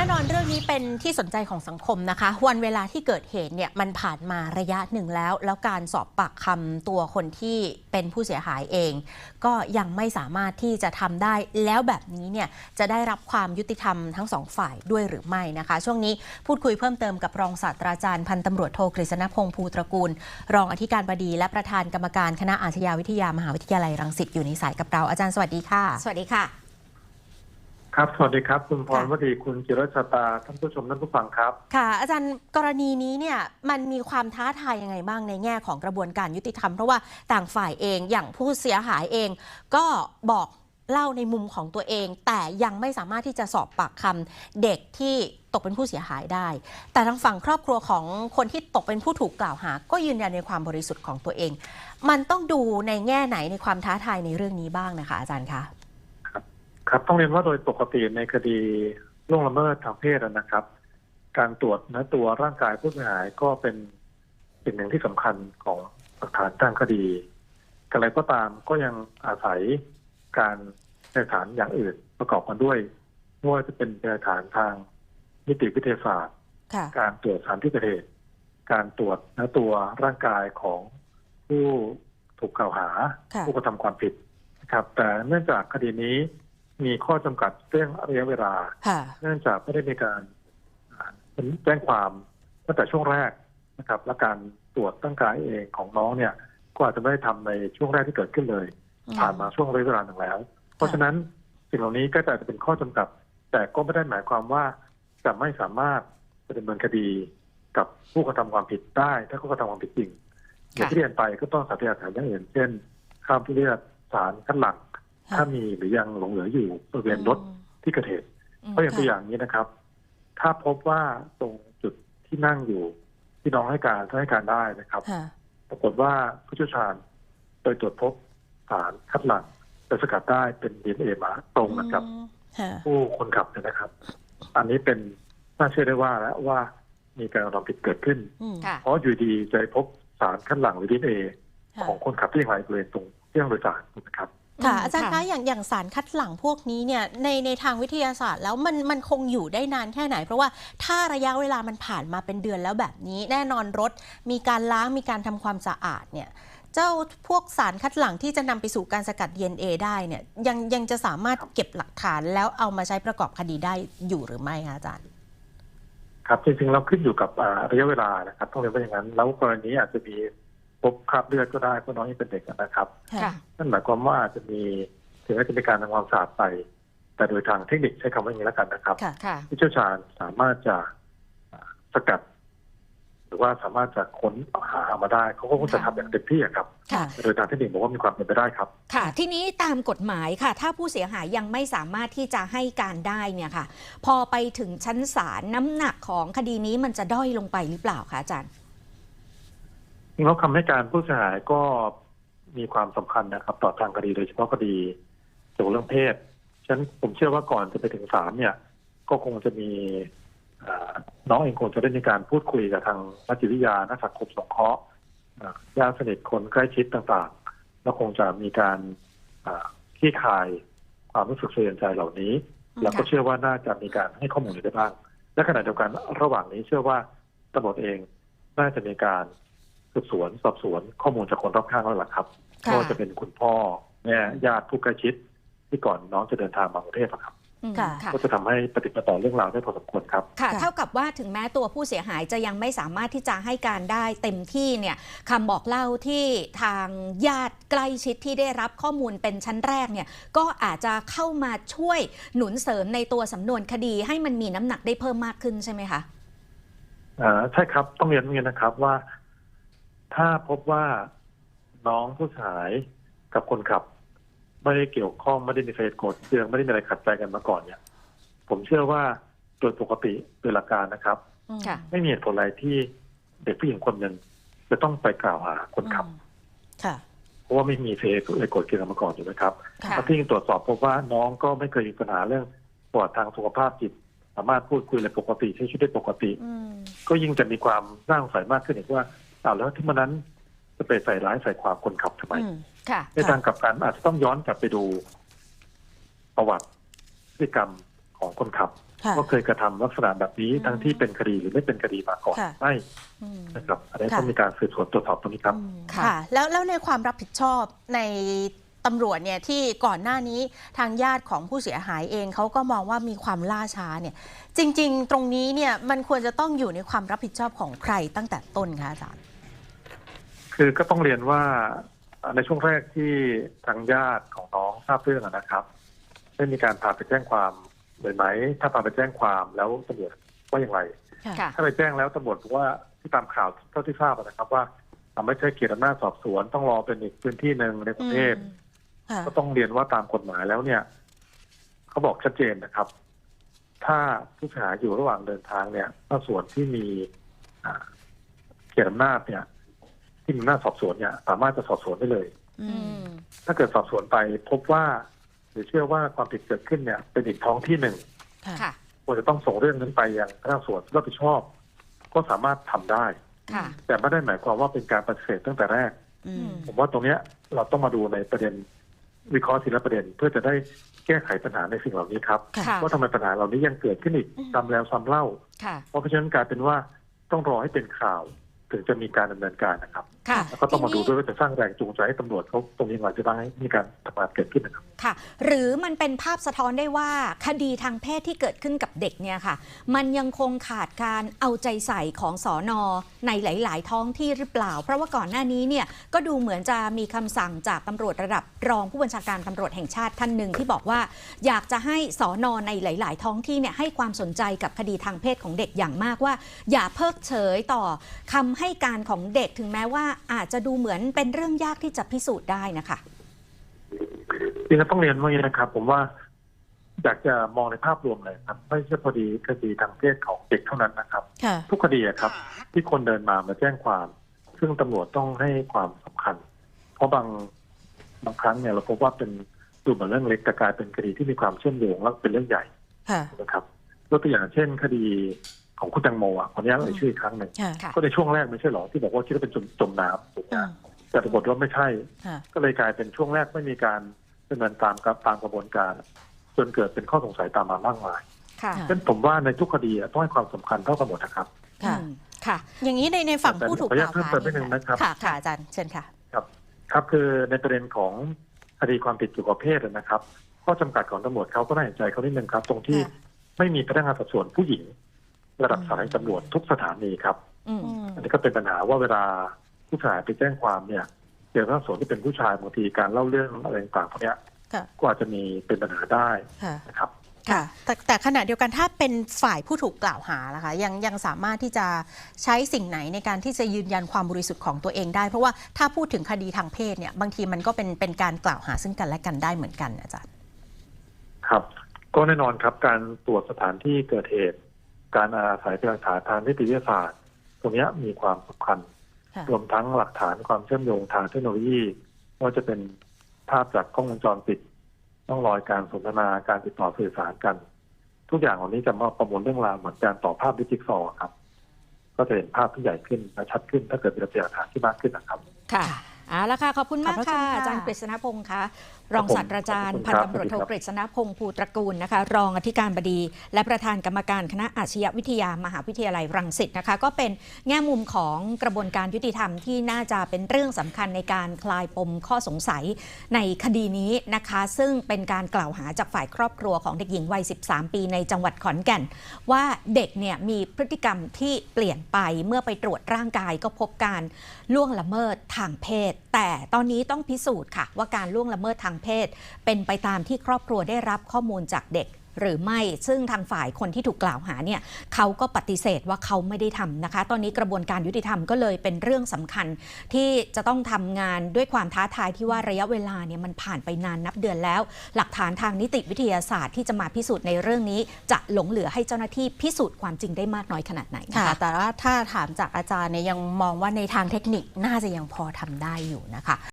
แน่นอนเรื่องนี้เป็นที่สนใจของสังคมนะคะ วันเวลาที่เกิดเหตุเนี่ยมันผ่านมาระยะหนึ่งแล้ว แล้วการสอบปากคำตัวคนที่เป็นผู้เสียหายเอง ก็ยังไม่สามารถที่จะทำได้แล้วแบบนี้เนี่ยจะได้รับความยุติธรรมทั้งสองฝ่ายด้วยหรือไม่นะคะ ช่วงนี้พูดคุยเพิ่มเติมกับรองศาสตราจารย์พันตำรวจโทกฤษณพงษ์ภูตระกูล รองอธิการบดี และประธานกรรมการคณะอาชญาวิทยามหาวิทยาลัยรังสิตอยู่ในสายกับเราอาจารย์สวัสดีค่ะ สวัสดีค่ะ ครับ สวัสดีครับ คุณพรค่ะวดีคุณจิรชตา ท่านผู้ชมท่านผู้ฟังครับ ค่ะ อาจารย์กรณีนี้เนี่ยมันมีความท้าทายยังไงบ้างในแง่ของกระบวนการยุติธรรม เพราะว่าต่างฝ่ายเองอย่างผู้เสียหายเอง ก็บอกเล่าในมุมของตัวเอง แต่ยังไม่สามารถที่จะสอบปากคำเด็กที่ตกเป็นผู้เสียหายได้ แต่ทางฝั่งครอบครัวของคนที่ตกเป็นผู้ถูกกล่าวหา ก็ยืนยันในความบริสุทธิ์ของตัวเอง มันต้องดูในแง่ไหนในความท้าทายในเรื่องนี้บ้างนะคะ อาจารย์คะ ครับต้องเรียนว่าโดยปกติในคดีล่วงละเมิดทางเพศนะครับ การตรวจเนื้อตัวร่างกายผู้เสียหายก็เป็นสิ่งหนึ่งที่สำคัญของหลักฐานทางคดีอะไรก็ตามก็ยังอาศัยการพยานฐานอย่างอื่นประกอบกันด้วยไม่ว่าจะเป็นพยานฐานทางนิติวิทยาศาสตร์ค่ะการตรวจสารที่เกิดเหตุการตรวจเนื้อตัวร่างกายของผู้ถูกกล่าวหาค่ะผู้กระทำความผิดนะครับ แต่เนื่องจากคดีนี้ มีข้อจำกัดเรื่องระยะเวลาค่ะเนื่องจากไม่ได้มีการอ่าแจ้งความตั้งแต่ช่วงแรกนะครับ และการตรวจร่างกายเองของน้องเนี่ย ก็อาจจะไม่ได้ทำในช่วงแรกที่เกิดขึ้นเลย ผ่านมาช่วงระยะเวลาหนึ่งแล้ว เพราะฉะนั้นสิ่งเหล่านี้ก็จะเป็นข้อจำกัด แต่ก็ไม่ได้หมายความว่าจะไม่สามารถจะดำเนินคดีกับผู้กระทำความผิดได้ ถ้าเขากระทำความผิดจริงอย่างที่เรียนไปก็ต้องสัพยาฐานอย่างอื่นเช่นข้ามเลือดสารคัดหลั่งค่ะ ถ้ามีหรือยังหลงเหลืออยู่บริเวณรถที่เกิดเหตุเพราะอย่างตัวอย่างนี้นะครับ ถ้าพบว่าตรงจุดที่นั่งอยู่ ที่น้องให้การถ้าให้การได้นะครับค่ะปรากฏว่าผู้เชี่ยวชาญโดยตรวจพบสารคัดหลั่งโดยสกัดได้เป็นดีเอมาตรงกับค่ะผู้คนขับเนี่ยนะครับ อันนี้เป็นน่าเชื่อได้ว่าแล้วว่ามีการกระทำผิดเกิดขึ้นอืมค่ะเพราะอยู่ดีจะพบสารคัดหลั่งหรือดีเอค่ะของคนขับที่ยังไรบริเวณตรงที่นั่งโดยสารนะ ครับค่ะอืมอาจารย์ค่ะคะอย่างอย่างสารคัดหลั่งพวกนี้เนี่ยในในทางวิทยาศาสตร์แล้วมันมันคงอยู่ได้นานแค่ไหน เพราะว่าถ้าระยะเวลามันผ่านมาเป็นเดือนแล้วแบบนี้ แน่นอนรถ มีการล้างมีการทำความสะอาดเนี่ยเจ้าพวกสารคัดหลั่งที่จะนำไปสู่การสกัด DNA ได้เนี่ยยังยังจะสามารถเก็บหลักฐานแล้วเอามาใช้ประกอบคดีได้อยู่หรือไม่คะอาจารย์ ครับจริงๆเราขึ้นอยู่กับอ่าระยะเวลานะครับต้องเรียนว่าอย่างนั้น แล้วกรณีอาจจะมี พบคราบเลือดก็ได้เพราะน้องยังเป็นเด็กนะครับค่ะนั่นหมายความว่าอาจจะมีถึงแม้จะมีการทำความสะอาดไป แต่โดยทางเทคนิคใช้คำว่าอย่างนี้แล้วกันนะครับค่ะค่ะผู้เชี่ยวชาญสามารถจะอ่าสกัด หรือว่าสามารถจะค้นหามาได้เขาก็คงจะค่ะทำอย่างเต็มที่อะครับค่ะแต่โดยทางเทคนิคบอกว่ามีความเป็นไปได้ครับ ค่ะ ทีนี้ตามกฎหมายค่ะ ถ้าผู้เสียหายยังไม่สามารถที่จะให้การได้เนี่ยค่ะ พอไปถึงชั้นศาลน้ำหนักของคดีนี้มันจะด้อยลงไปหรือเปล่าคะอาจารย์ แล้วคำให้การผู้เสียหายก็มีความสำคัญนะครับ ต่อทางคดีโดยเฉพาะคดีเกี่ยวกับเรื่องเพศฉะนั้นผมเชื่อว่าก่อนจะไปถึงศาลเนี่ย ก็คงจะมีน้องเองคงจะได้มีการพูดคุยกับทางนักจิตวิทยานักสังคมสงเคราะห์ญาติสนิทคนใกล้ชิดต่างๆ แล้วคงจะมีการอ่าคลี่คายความรู้สึกเสียใจเหล่านี้ แล้วก็เชื่อว่าน่าจะมีการให้ข้อมูลได้บ้าง และขณะเดียวกันระหว่างนี้เชื่อว่าตำรวจเองน่าจะมีการ สืบสวนสอบสวนข้อมูลจากคนรอบข้างแล้วล่ะครับค่ะก็จะเป็นคุณพ่อแม่ญาติผู้ใกล้ชิด ที่ก่อนน้องจะเดินทางมากรุงเทพอะครับอืมค่ะค่ะก็จะทำให้ปฏิปต่อเรื่องราวได้พอสมควรครับค่ะค่ะ เท่ากับว่าถึงแม้ตัวผู้เสียหายจะยังไม่สามารถที่จะให้การได้เต็มที่เนี่ยคำบอกเล่าที่ทางญาติใกล้ชิดที่ได้รับข้อมูลเป็นชั้นแรกเนี่ยก็อาจจะเข้ามาช่วยหนุนเสริมในตัวสำนวนคดีให้มันมีน้ำหนักได้เพิ่มมากขึ้นใช่ไหมคะอ่าใช่ครับต้องเรียนอย่างนี้นะครับว่า ถ้าพบว่าน้องผู้เสียหายกับคนขับ ไม่ได้เกี่ยวข้องไม่ได้มีเหตุโกรธเคืองไม่ได้มีอะไรขัดใจกันมาก่อนเนี่ย ผมเชื่อว่าโดยปกติโดยหลักการนะครับ ค่ะ ไม่มีเหตุผลอะไรที่เด็กผู้หญิงคนหนึ่งจะต้องไปกล่าวหาคนขับ ค่ะ เพราะว่าไม่มีเหตุอะไรโกรธเคืองกันมาก่อนถูกไหมครับค่ะ ถ้าที่ตรวจสอบพบว่าน้องก็ไม่เคยมีปัญหาเรื่องปวดทางสุขภาพจิต สามารถพูดคุยอะไรปกติใช้ชีวิตได้ปกติ อืม ก็ยิ่งจะมีความน่าสงสัยมากขึ้นอีกว่า อ้าวแล้วที่มันนั้นจะไปใส่ร้ายใส่ความคนขับทำไมอืมค่ะในทางกลับกันอาจจะต้องย้อนกลับไปดู ประวัติพฤติกรรมของคนขับค่ะว่าเคยกระทำลักษณะแบบนี้อืมทั้งที่เป็นคดีหรือไม่เป็นคดีมาก่อนค่ะไม่อืมนะครับอันนี้ค่ะต้องมีการสืบสวนตรวจสอบตรงนี้ครับอืมค่ะค่ะ แล้วแล้วในความรับผิดชอบในตำรวจเนี่ยที่ก่อนหน้านี้ทางญาติของผู้เสียหายเองเขาก็มองว่ามีความล่าช้าเนี่ย จริง ๆ ตรงนี้เนี่ยมันควรจะต้องอยู่ในความรับผิดชอบของใครตั้งแต่ต้นคะอาจารย์ คือก็ต้องเรียนว่าในช่วงแรกที่ทางญาติของน้องทราบเรื่องอะนะครับได้มีการพาไปแจ้งความเลยไหม ถ้าพาไปแจ้งความแล้วตำรวจว่าอย่างไรค่ะถ้าไปแจ้งแล้วตำรวจบอกว่าที่ตามข่าวเท่าที่ทราบอะนะครับว่าอ่าไม่ใช่เกียรติอำนาจสอบสวนต้องรอเป็นอีกพื้นที่หนึ่งในกรุงเทพค่ะก็ต้องเรียนว่าตามกฎหมายแล้วเนี่ย เขาบอกชัดเจนนะครับ ถ้าผู้เสียหายอยู่ระหว่างเดินทางเนี่ยถ้าส่วนที่มีอ่าเกียรติอำนาจเนี่ย ที่มีอำนาจสอบสวนเนี่ย สามารถจะสอบสวนได้เลยอือืมมถ้าเกิดสอบสวนไปพบว่า หรือเชื่อว่าความผิดเกิดขึ้นเนี่ย เป็นอีกท้องที่หนึ่งค่ะค่ะควรจะต้องส่งเรื่องนั้นไปยังพนักงานสอบสวนที่รับผิดชอบ ก็สามารถทำได้ค่ะแต่ไม่ได้หมายความว่าเป็นการปฏิเสธตั้งแต่แรกอืมผมว่าตรงเนี้ยเราต้องมาดูในประเด็นวิเคราะห์ทีละประเด็นเพื่อจะได้แก้ไขปัญหาในสิ่งเหล่านี้ครับค่ะว่าทำไมปัญหาเหล่านี้ยังเกิดขึ้นอีกอืมซ้ำแล้วซ้ำเล่าค่ะเพราะฉะนั้นกลายเป็นว่าต้องรอให้เป็นข่าว ถึงจะมีการดำเนินการนะครับค่ะแล้วก็ต้องมาดูทีนี้ด้วยว่าจะสร้างแรงจูงใจให้ตำรวจเขาตรงนี้อาจจะได้มีการทำงานเกิดขึ้นนะครับค่ะ หรือมันเป็นภาพสะท้อนได้ว่าคดีทางเพศที่เกิดขึ้นกับเด็กเนี่ยค่ะ มันยังคงขาดการเอาใจใส่ของสอนอในหลาย ๆ ท้องที่หรือเปล่า เพราะว่าก่อนหน้านี้เนี่ยก็ดูเหมือนจะมีคำสั่งจากตำรวจระดับรองผู้บัญชาการตำรวจแห่งชาติท่านหนึ่งที่บอกว่า อยากจะให้สอนอในหลาย ๆ ท้องที่เนี่ยให้ความสนใจกับคดีทางเพศของเด็กอย่างมากว่า อย่าเพิกเฉยต่อคำให้การของเด็กถึงแม้ว่าอาจจะดูเหมือนเป็นเรื่องยากที่จะพิสูจน์ได้นะคะจริงๆต้องเรียนว่าอย่างนี้นะครับ ผมว่าอยากจะมองในภาพรวมเลยครับ ไม่ใช่พอดีคดีทางเพศของเด็กเท่านั้นนะครับค่ะทุกคดีอะครับ ที่คนเดินมามาแจ้งความ ซึ่งตำรวจต้องให้ความสำคัญ เพราะบางบางครั้งเนี่ยเราพบว่าเป็นดูเหมือนเรื่องเล็กแต่กลายเป็นคดีที่มีความเชื่อมโยงและเป็นเรื่องใหญ่ค่ะนะครับยกตัวอย่างเช่น คดี ของคุณแตงโมอะคนนี้เอ่ยชื่ออีกครั้งหนึ่งค่ะค่ะก็ในช่วงแรกไม่ใช่หรอที่บอกว่าคิดว่าเป็นจมจมน้ำถูกไหมอืมแต่ปรากฏว่าไม่ใช่ค่ะก็เลยกลายเป็นช่วงแรกไม่มีการดำเนินตามกับตามกระบวนการ จนเกิดเป็นข้อสงสัยตามมามากมายค่ะค่ะฉะนั้นผมว่าในทุกคดีอะต้องให้ความสำคัญเท่ากันหมดนะครับค่ะอืมค่ะ อย่างนี้ในในฝั่งแต่ผู้ถูกขออนุญาตกล่าวหาเพิ่มเติมนิดนึงนะครับค่ะค่ะอาจารย์เชิญค่ะครับ ครับคือในประเด็นของคดีความผิดเกี่ยวกับเพศนะครับข้อจำกัดของตำรวจเขาก็น่าเห็นใจเขานิดนึงครับ ตรงที่ค่ะไม่มีพนักงานสอบสวนผู้หญิง ระดับอืมสายตำรวจทุกสถานีครับอืมอืม อันนี้ก็เป็นปัญหาว่าเวลาผู้ชายไปแจ้งความเนี่ยเกี่ยวกับส่วนที่เป็นผู้ชายบางทีการเล่าเรื่องอะไรต่างๆพวกเนี้ยค่ะ ก็อาจจะมีเป็นปัญหาได้ค่ะ นะครับ ค่ะ แต่แต่ขณะเดียวกันถ้าเป็นฝ่ายผู้ถูกกล่าวหาล่ะคะยังยังสามารถที่จะใช้สิ่งไหนในการที่จะยืนยันความบริสุทธิ์ของตัวเองได้ เพราะว่าถ้าพูดถึงคดีทางเพศเนี่ยบางทีมันก็เป็นเป็นการกล่าวหาซึ่งกันและกันได้เหมือนกันอาจารย์ ครับ ก็แน่นอนครับการตรวจสถานที่เกิดเหตุ การอาศัยพยานหลักฐานทางนิติวิทยาศาสตร์ ตรงเนี้ยมีความสำคัญค่ะรวมทั้งหลักฐานความเชื่อมโยงทางเทคโนโลยีไม่ว่าจะเป็นภาพจากกล้องวงจรปิดต้องรอยการสนทนาการติดต่อสื่อสารกัน ทุกอย่างเหล่านี้จะมาประมวลเรื่องราวเหมือนการต่อภาพดิจิทัลครับ ก็จะเห็นภาพที่ใหญ่ขึ้นและชัดขึ้น ถ้าเกิดมีพยานหลักฐานที่มากขึ้นนะครับ ค่ะเอาละค่ะ ขอบคุณมากขอบพระคุณค่ะค่ะอาจารย์กฤษณพงศ์ค่ะ รองครับผมศาสตราจารย์ขอบคุณพันครับตำรวจโทสวัสดีครับกฤษณพงศ์ภูตระกูลนะคะ รองอธิการบดี และประธานกรรมการคณะอาชญาวิทยามหาวิทยาลัยรังสิตนะคะ ก็เป็นแง่มุมของกระบวนการยุติธรรมที่น่าจะเป็นเรื่องสำคัญในการคลายปมข้อสงสัยในคดีนี้นะคะ ซึ่งเป็นการกล่าวหาจากฝ่ายครอบครัวของเด็กหญิงวัย 13 ปีในจังหวัดขอนแก่น ว่าเด็กเนี่ยมีพฤติกรรมที่เปลี่ยนไปเมื่อไปตรวจร่างกายก็พบการล่วงละเมิดทางเพศ แต่ตอนนี้ต้องพิสูจน์ค่ะว่าการล่วงละเมิดทางเพศ เป็นไปตามที่ครอบครัวได้รับข้อมูลจากเด็กหรือไม่ซึ่งทางฝ่ายคนที่ถูกกล่าวหาเนี่ยเขาก็ปฏิเสธว่าเขาไม่ได้ทำนะคะ ตอนนี้กระบวนการยุติธรรมก็เลยเป็นเรื่องสำคัญ ที่จะต้องทำงานด้วยความท้าทายที่ว่าระยะเวลาเนี่ยมันผ่านไปนานนับเดือนแล้ว หลักฐานทางนิติวิทยาศาสตร์ที่จะมาพิสูจน์ในเรื่องนี้ จะหลงเหลือให้เจ้าหน้าที่พิสูจน์ความจริงได้มากน้อยขนาดไหนนะค่ะคะแต่ว่าถ้าถามจากอาจารย์เนี่ยยังมองว่าในทางเทคนิคน่าจะยังพอทำได้อยู่นะคะ